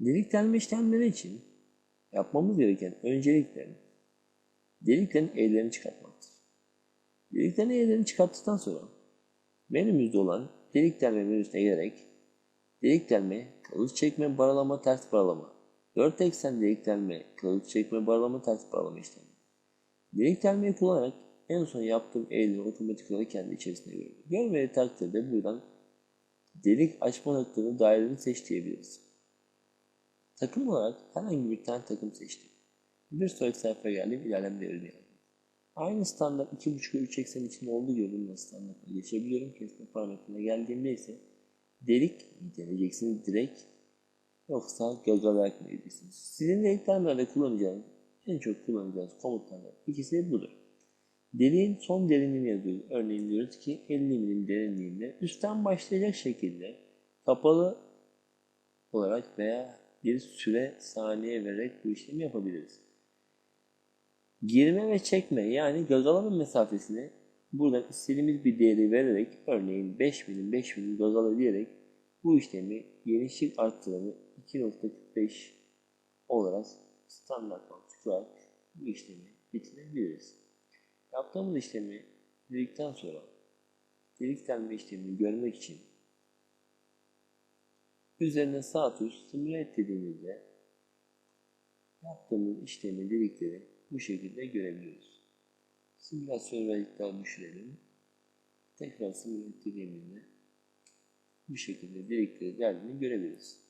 Delik delme işlemleri için yapmamız gereken öncelikle deliklerin eğrilerini çıkartmaktır. Deliklerin eğrilerini çıkarttıktan sonra menümüzde olan delik delme menüsüne gelerek delik delme, kılıç çekme, baralama, ters baralama, 4 eksen delik delme, kılıç çekme, baralama, ters baralama işlemi. Delik delmeyi kullanarak en son yaptığım eğrileri otomatik olarak kendi içerisinde görüyor. Görmediği takdirde buradan delik açma noktalarını dairelerini seç diyebiliriz. Takım olarak herhangi bir tane takım seçtim. Bir sonraki sayfaya geldim, ilerleme devrini yazdım. Aynı standart 2.5 ve 3 eksen için olduğu gibi bununla standartına geçebiliyorum. Kesme parametrine geldiğimde ise delik mi deneyeceksiniz direkt yoksa gagalarak mı edeceksiniz? Sizin deliklerlerde kullanacağınız, en çok kullanacağınız komutlardan ikisi budur. Deliğin son derinliğini yazıyoruz. Örneğin diyoruz ki 50 milim derinliğinde üstten başlayacak şekilde kapalı olarak veya bir süre saniye vererek bu işlemi yapabiliriz. Girme ve çekme yani gagalama mesafesini buradan istediğimiz bir değeri vererek örneğin 5 milim 5 milim gagala diyerek bu işlemi genişlik arttırımı 2.45 olarak standart mantıkla bu işlemi bitirebiliriz. Yaptığımız işlemi dedikten sonra delik delme işlemini görmek için üzerine sağ tuş simüle dediğimizde yaptığımız işlemi delikleri bu şekilde görebiliyoruz. Simülasyon verdikten düşürelim. Tekrar simüle dediğimizde bu şekilde delikleri deldiğini görebiliriz.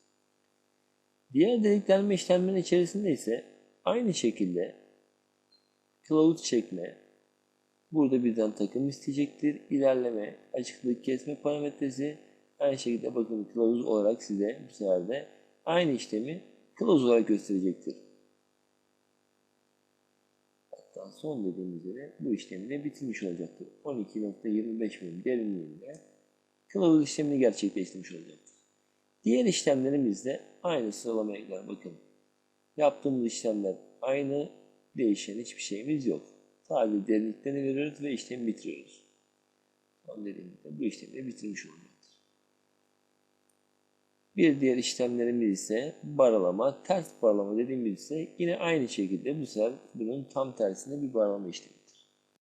Diğer delik delme işlemlerinin içerisinde ise aynı şekilde kılavuz çekme, burada birden takım isteyecektir. İlerleme, açıklık kesme parametresi aynı şekilde bakın kılavuz olarak size bu sefer de aynı işlemi kılavuz olarak gösterecektir. Hatta son dediğimizde de bu işlemi de bitirmiş olacaktır. 12.25 milim derinliğinde kılavuz işlemini gerçekleştirmiş olacaktır. Diğer işlemlerimiz de aynı sıralamaya göre bakın. Yaptığımız işlemler aynı, değişen hiçbir şeyimiz yok. Sadece derinliklerini veriyoruz ve işlemi bitiriyoruz. Son dediğimizde bu işlemi de bitirmiş olacaktır. Bir diğer işlemlerimiz ise baralama, ters baralama dediğimiz ise yine aynı şekilde bu sefer bunun tam tersine bir baralama işlemidir.